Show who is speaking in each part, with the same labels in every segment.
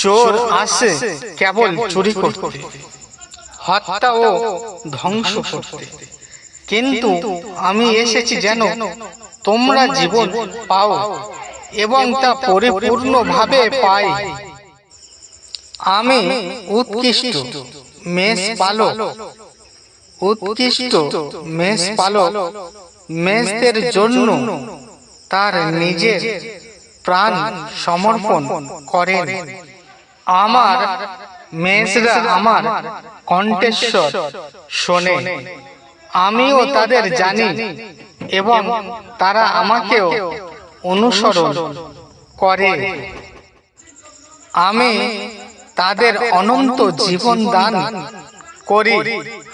Speaker 1: চোর আসে কেবল চুরি করতে। হত্যা ও ধ্বংস করতে। কিন্তু আমি এসেছি যেন তোমরা জীবন পাও এবং তা পরিপূর্ণভাবে পাই। আমি উৎকৃষ্ট মেষ পালক। উৎকৃষ্ট মেষ পালক। মেষদের জন্য তার নিজের প্রাণ সমর্পণ করেন। আমার মেষরা আমার কণ্ঠেশ্বর শোনে। আমিও তাদের জানি এবং তারা আমাকেও অনুসরণ করে। আমি তাদের অনন্ত জীবন দান করি।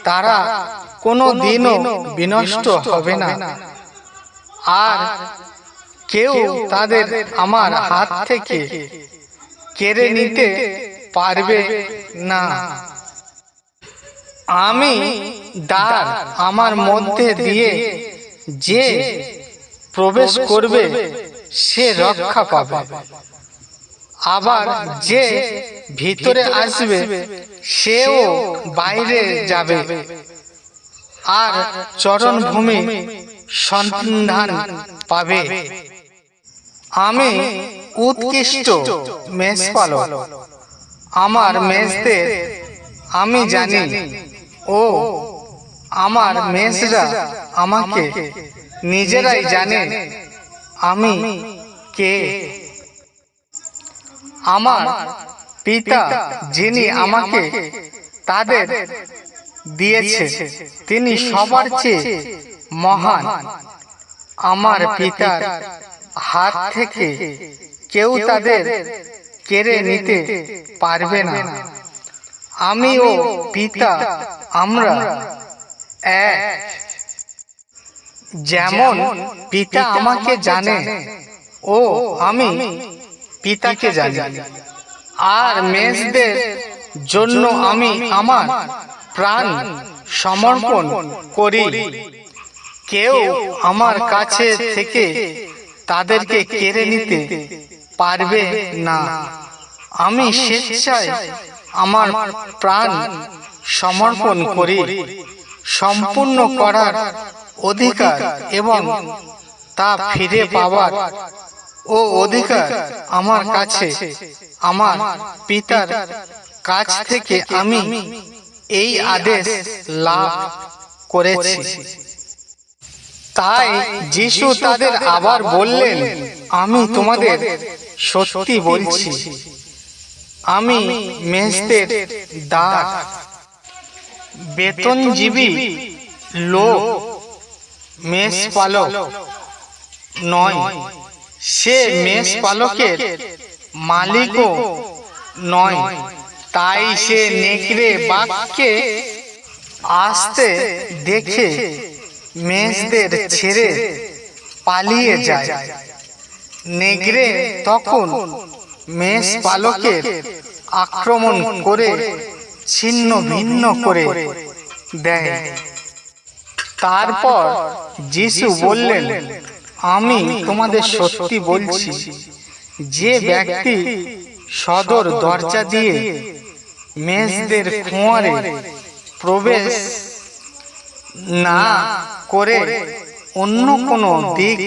Speaker 1: তারা কোনো দিনও বিনষ্ট হবে না। আর কেউ তাদের আমার হাত থেকে কেড়ে নিতে পারবে না। আমি দ্বার আমার মধ্যে দিয়ে যে প্রবেশ করবে সে রক্ষা পাবে। আবার যে ভিতরে আসবে সেও বাইরে যাবে। আর চরণভূমি সন্ধান পাবে। আমি উৎকৃষ্ট মেষপালক আমার মেষদের আমি জানি। ও আমার মেষরা আমাকে নিজেরাই জানে। আমি কে? আমার পিতা যিনি আমাকে তাদের দিয়েছে তিনি সবার চেয়ে মহান। আমার পিতার হাত থেকে কেউ তাদের কেড়ে নিতে পারবে না। আমি ও পিতা আমরা এক। যেমন পিতা আমাকে জানে ও আমি পিতাকে জানি। আর মেষদের জন্য আমি আমার প্রাণ সমর্পণ করি। কেউ আমার কাছে থেকে তাদেরকে কেড়ে নিতে পারবে না। আমি স্বেচ্ছায় আমার প্রাণ সমর্পণ করি। সম্পূর্ণ করার অধিকার এবং তা ফিরে পাওয়ার ও অধিকার আমার কাছে। আমার পিতার কাছ থেকে আমি এই আদেশ লাভ করেছি। তাই যিশু তাদের আবার বললেন আমি তোমাদের সত্যি বলছি। আমি মেষদের দাঁত বেতনজীবী লোক মেষ পালক নয়। সে মেষ পালকের মালিকও নয়। তাই সে নেকড়ে বাঘকে আসতে দেখে মেষদের ছেড়ে পালিয়ে যায়। নেগড়ে তখন মেষ পালকের আক্রমণ করে ছিন্ন ভিন্ন করে দেয়। তারপর যিশু বললেন, আমি তোমাদের সত্যি বলছি, যে ব্যক্তি সদর দরজা দিয়ে মেষদের খোঁয়ারে প্রবেশ না করে অন্য কোনো দিক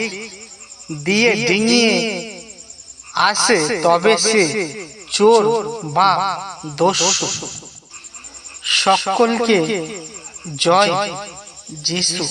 Speaker 1: দিয়ে ডিঙিয়ে আসে তবে সে চোর বা দস্যু। সকলকে জয় যিশু।